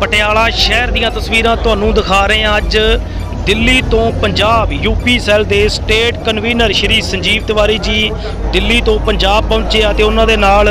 ਪਟਿਆਲਾ ਸ਼ਹਿਰ ਦੀਆਂ ਤਸਵੀਰਾਂ ਤੁਹਾਨੂੰ ਦਿਖਾ ਰਹੇ ਹਾਂ ਅੱਜ ਦਿੱਲੀ ਤੋਂ ਪੰਜਾਬ, ਯੂਪੀ ਸੈੱਲ ਦੇ ਸਟੇਟ ਕਨਵੀਨਰ ਸ਼੍ਰੀ ਸੰਜੀਵ ਤਿਵਾਰੀ ਜੀ ਦਿੱਲੀ ਤੋਂ ਪੰਜਾਬ ਪਹੁੰਚੇ ਅਤੇ ਉਹਨਾਂ ਦੇ ਨਾਲ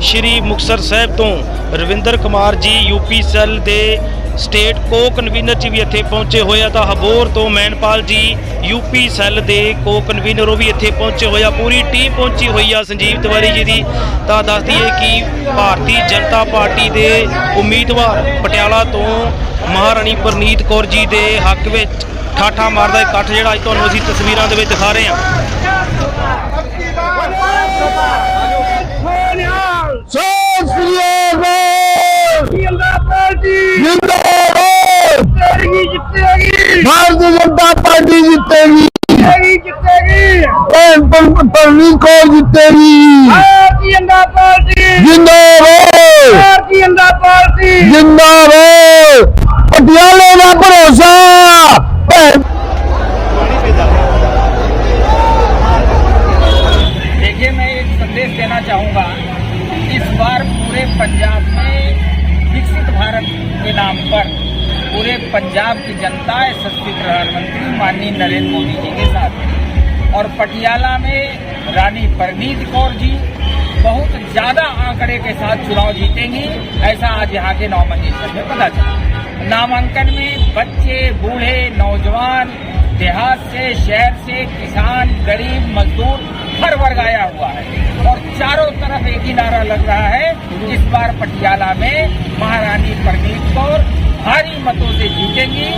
ਸ਼੍ਰੀ ਮੁਕਤਸਰ ਸਾਹਿਬ ਤੋਂ ਰਵਿੰਦਰ ਕੁਮਾਰ ਜੀ, ਯੂਪੀ ਸੈੱਲ ਦੇ ਸਟੇਟ ਕੋ ਕਨਵੀਨਰ ਜੀ ਵੀ ਇੱਥੇ ਪਹੁੰਚੇ ਹੋਏ ਆ ਤਾਂ ਹਬੋਰ ਤੋਂ ਮੈਨਪਾਲ ਜੀ ਯੂਪੀ ਸੈੱਲ ਦੇ ਕੋ ਕਨਵੀਨਰ ਉਹ ਵੀ ਇੱਥੇ ਪਹੁੰਚੇ ਹੋਏ ਆ। ਪੂਰੀ ਟੀਮ ਪਹੁੰਚੀ ਹੋਈ ਆ ਸੰਜੀਵ ਤਿਵਾਰੀ ਜੀ ਦੀ। ਤਾਂ ਦੱਸ ਦਈਏ ਕਿ ਭਾਰਤੀ ਜਨਤਾ ਪਾਰਟੀ ਦੇ ਉਮੀਦਵਾਰ ਪਟਿਆਲਾ ਤੋਂ ਮਹਾਰਾਣੀ ਪਰਨੀਤ ਕੌਰ ਜੀ ਦੇ ਹੱਕ ਵਿੱਚ ਠਾਠਾ ਮਾਰਦਾ ਇਕੱਠ ਜਿਹੜਾ ਅੱਜ ਤੁਹਾਨੂੰ ਅਸੀਂ ਤਸਵੀਰਾਂ ਦੇ ਵਿੱਚ ਦਿਖਾ ਰਹੇ ਹਾਂ। ਪਾਰਟੀ ਜਿੱਤੇਗੀ। ਜਿੱਤੇਗੀ ਜਿੱਤੇਗੀ। ਭੈਣ ਪਰ- ਪ੍ਰਵੀਨ ਕੌਰ ਜਿੱਤੇਗੀ? ਭਾਰਤੀ ਜਨਤਾ ਪਾਰਟੀ। ਜਿੰਦਾਬਾਦ। ਭਾਰਤੀ ਜਨਤਾ ਪਾਰਟੀ। ਜਿੰਦਾਬਾਦ। ਪਟਿਆਲੇ ਦਾ ਭਰੋਸਾ। ਭੈਣ पंजाब की जनता यशस्वी प्रधानमंत्री माननीय नरेंद्र मोदी जी के साथ। और पटियाला में रानी परनीत कौर जी बहुत ज़्यादा आंकड़े के साथ चुनाव जीतेंगी, ऐसा आज यहाँ के नौ नॉमिनेशन में पता चला। नामांकन में बच्चे, बूढ़े, नौजवान, देहात से, शहर से, किसान, गरीब, मजदूर, हर वर्ग आया हुआ है। और चारों तरफ़ एक ही नारा लग रहा है, इस बार पटियाला में महारानी प्रनीत कौर भारी मतों से जीतेंगी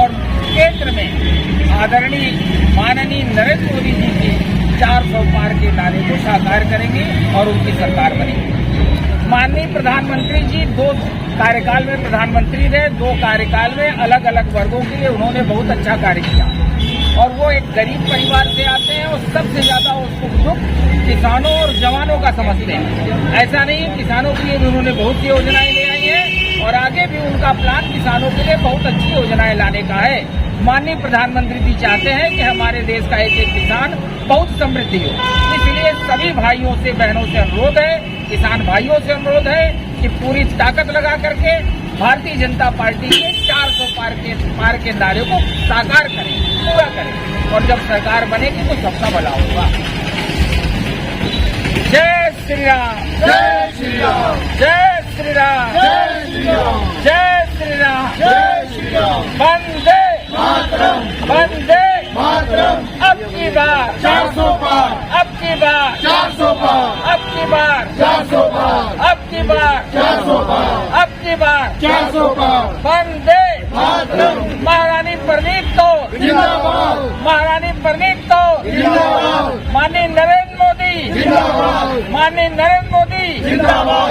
और केंद्र में आदरणीय माननीय नरेंद्र मोदी जी के 400 पार के नारे को साकार करेंगे और उनकी सरकार बनेगी। माननीय प्रधानमंत्री जी, दो कार्यकाल में प्रधानमंत्री रहे, दो कार्यकाल में अलग अलग वर्गों के लिए उन्होंने बहुत अच्छा कार्य किया। और वो एक गरीब परिवार से आते हैं और सबसे ज़्यादा उसको दुख किसानों और जवानों का समझते हैं। ऐसा नहीं किसानों के लिए उन्होंने बहुत सी योजनाएँ ले आई और आगे भी उनका प्लान किसानों के लिए बहुत अच्छी योजनाएँ लाने का है। माननीय प्रधानमंत्री जी चाहते हैं कि हमारे देश का एक एक किसान बहुत समृद्धि हो। इसलिए सभी भाइयों से बहनों से अनुरोध है किसान भाइयों से अनुरोध है कि पूरी ताकत लगा करके भारतीय जनता पार्टी के 400 पार के पार के नारे को साकार करें पूरा करें और जब सरकार बनेगी तो सबका भला होगा। जय श्री राम। जय श्री राम। जय श्री राम जय श्री राम जय श्री राम जय श्री राम वंदे मातरम वंदे मातरम अब की बार। 400 पार। अब की बार 400 पार। अब की बार 400 पार। अब की बार 400 पार। अब की बार 400 पार। वंदे मातरम। महारानी प्रनीत तो। जिंदाबाद। महारानी प्रनीत तो। जिंदाबाद। माननीय नरेंद्र मोदी। जिंदाबाद। माननीय नरेंद्र मोदी। जिंदाबाद।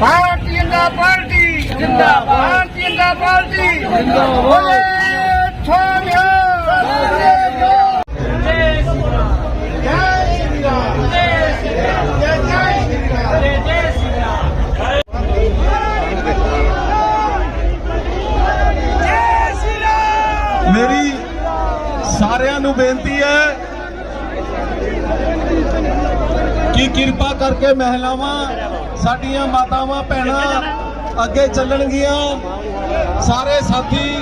भारतीय जनता पार्टी। जिंदाबाद। भारतीय जनता पार्टी। जिंदाबाद। ਸਾਰਿਆਂ ਨੂੰ ਬੇਨਤੀ ਹੈ ਕਿ ਕਿਰਪਾ ਕਰਕੇ ਮਹਿਲਾਵਾਂ, ਸਾਡੀਆਂ ਮਾਤਾਵਾਂ, ਭੈਣਾਂ ਅੱਗੇ ਚੱਲਣਗੀਆਂ। ਸਾਰੇ ਸਾਥੀ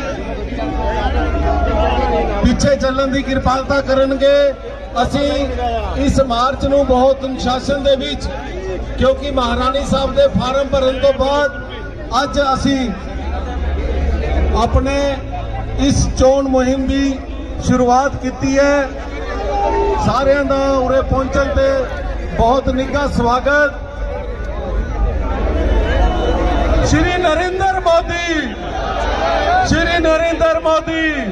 ਪਿੱਛੇ ਚੱਲਣ ਦੀ ਕਿਰਪਾਲਤਾ ਕਰਨਗੇ। ਅਸੀਂ ਇਸ ਮਾਰਚ ਨੂੰ ਬਹੁਤ ਅਨੁਸ਼ਾਸਨ ਦੇ ਵਿੱਚ, ਕਿਉਂਕਿ ਮਹਾਰਾਣੀ ਸਾਹਿਬ ਦੇ ਫਾਰਮ ਭਰਨ ਤੋਂ ਬਾਅਦ ਅੱਜ ਅਸੀਂ ਆਪਣੇ ਇਸ ਚੋਣ ਮੁਹਿੰਮ ਦੀ ਸ਼ੁਰੂਆਤ ਕੀਤੀ ਹੈ ਸਾਰਿਆਂ ਦਾ ਉਰੇ ਪਹੁੰਚਣ ਤੇ ਬਹੁਤ ਨਿੱਘਾ ਸਵਾਗਤ ਸ਼੍ਰੀ ਨਰਿੰਦਰ ਮੋਦੀ ਸ਼੍ਰੀ ਨਰਿੰਦਰ ਮੋਦੀ